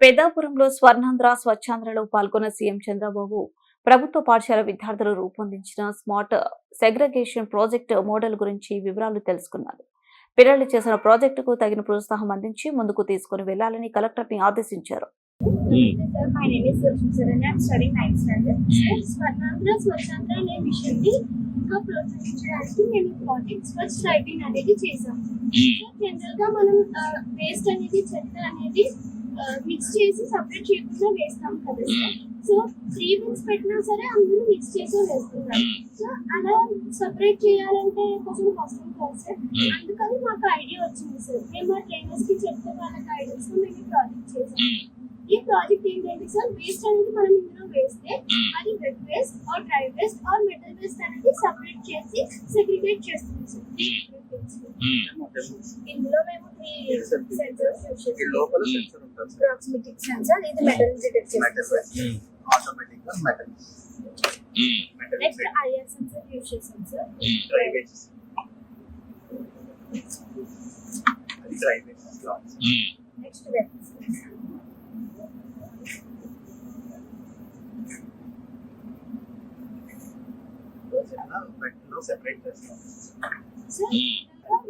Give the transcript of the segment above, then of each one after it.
పెద్దాపురంలో స్వర్ణాంధ్ర స్వచ్ఛాంధ్రలో పాల్గొన్న సీఎం చంద్రబాబు ప్రభుత్వ పాఠశాల విద్యార్థులు రూపొందించిన స్మార్ట్ సెగ్రగేషన్ ప్రాజెక్టు మోడల్ గురించి వివరాలు తెలుసుకున్నారు. పిల్లలు చేసిన ప్రాజెక్టుకు తగిన ప్రోత్సాహం అందించి ముందుకు తీసుకుని వెళ్ళాలని కలెక్టర్ని ఆదేశించారు. ఇంకా ప్రోత్సహించడానికి మేము ప్రాజెక్ట్ స్వచ్ఛ రైటింగ్ అనేది చేసాం జనరల్గా మనం వేస్ట్ అనేది చెత్త అనేది మిక్స్ చేసి సపరేట్ చేయకుండా వేస్తాం కదా సార్. సో త్రీ బిన్స్ పెట్టినా సరే అందరూ మిక్స్ చేసి వేస్తున్నారు సో అలా సపరేట్ చేయాలంటే కొంచెం కష్టం కదా సార్. అందుకని మాకు ఐడియా వచ్చింది సార్. మేము మా ట్రైనర్స్కి చెప్తే వాళ్ళకి ఐడియాస్ మేము ఈ ప్రాజెక్ట్ చేసాం. ఈ ప్రాజెక్ట్ ఏంటంటే సార్ వేస్ట్ అనేది మనం ఇందులో వేస్తే అది wet waste or dry waste or metal waste అనేది సపరేట్ చేసి సెగ్రిగేట్ చేస్తుంది సార్. ఇందులో మేము త్రీ సెన్సర్స్ యూస్ చేస్తాం. ప్రాక్సిమిటిక్ సెన్సర్ ఇది మెటల్ డిటెక్ట్ మెటల్ చేస్తుంది సార్ ఆటోమేటిక్గా metal next IR sensor use చేస్తాం సార్ నెక్స్ట్లో సెపరేట్ చేస్తాం.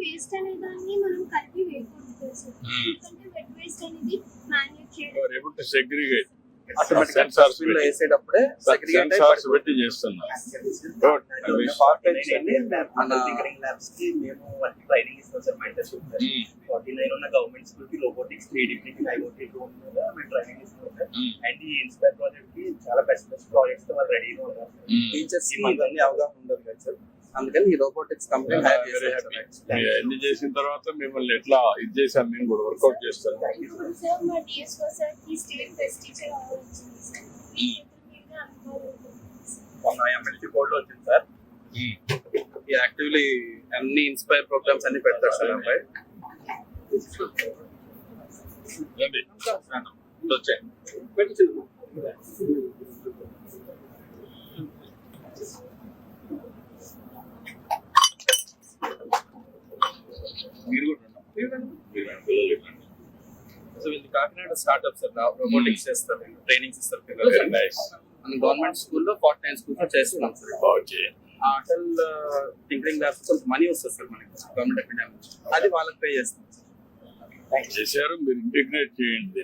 వేస్ట్ అనే దాన్ని మనం కలిపి వేయకూడదు సార్ ఎందుకంటే వెట్ వేస్ట్ అనేది మాన్యుట్ చేయడం are able to segregate. ఆటోమేటిక్గా Sensors డస్ట్బిన్లో పెట్టి- వేసేటప్పుడే Sensors పెట్టి చేస్తున్నారు. Good. మన టింకరింగ్ ల్యాబ్స్కి మేము వాటికి ట్రైనింగ్ ఇస్తాం సార్ మెంటర్షిప్. ఫార్టీ నైన్ ఉన్న గవర్నమెంట్ స్కూల్కి robotics three degree IoT drone మీద మేము ట్రైనింగ్ ఇస్తాం సార్. Mm. అండ్ ఈ ఇన్స్పైర్ ప్రాజెక్ట్కి చాలా బెస్ట్ బెస్ట్ ప్రాజెక్ట్స్ వాళ్ళు రెడీగా ఉన్నారు Mm. టీచర్స్ ఇవన్నీ అవగాహన అందుకని ఈ రోబోటిక్స్ కంపెనీ అన్ని చేసిన తర్వాత మిమ్మల్ని ఎట్లా ఇది చేశాను నేను కూడా వర్కౌట్ చేస్తాను. మొన్న ఎమ్మెల్సీ బోర్డు లో వచ్చింది సార్ ఈ యాక్టివ్లీ అన్ని ఇన్స్పైర్ ప్రోగ్రామ్స్ అన్ని పెడతారు సార్ అబ్బాయి రండి. వచ్చాయి మీరు కూడా మీరు రండి, పిల్లలు రండి. సో వీళ్ళు కాకినాడ స్టార్ట్అప్ సార్ రోబోటిక్స్ చేస్తారు ట్రైనింగ్స్ ఇస్తారు nice. మన గవర్నమెంట్ స్కూల్లో ఫార్టీ నైన్ స్కూల్స్లో చేస్తున్నాం. సార్. ఆ అటల్ టింకరింగ్ ల్యాబ్స్ కొంత మనీ వస్తుంది సార్ మనకి గవర్నమెంట్ అకాడమీ అది వాళ్ళకి పే చేస్తాం. సార్ చేశారు మీరు ఇంటిగ్రేట్ చేయండి.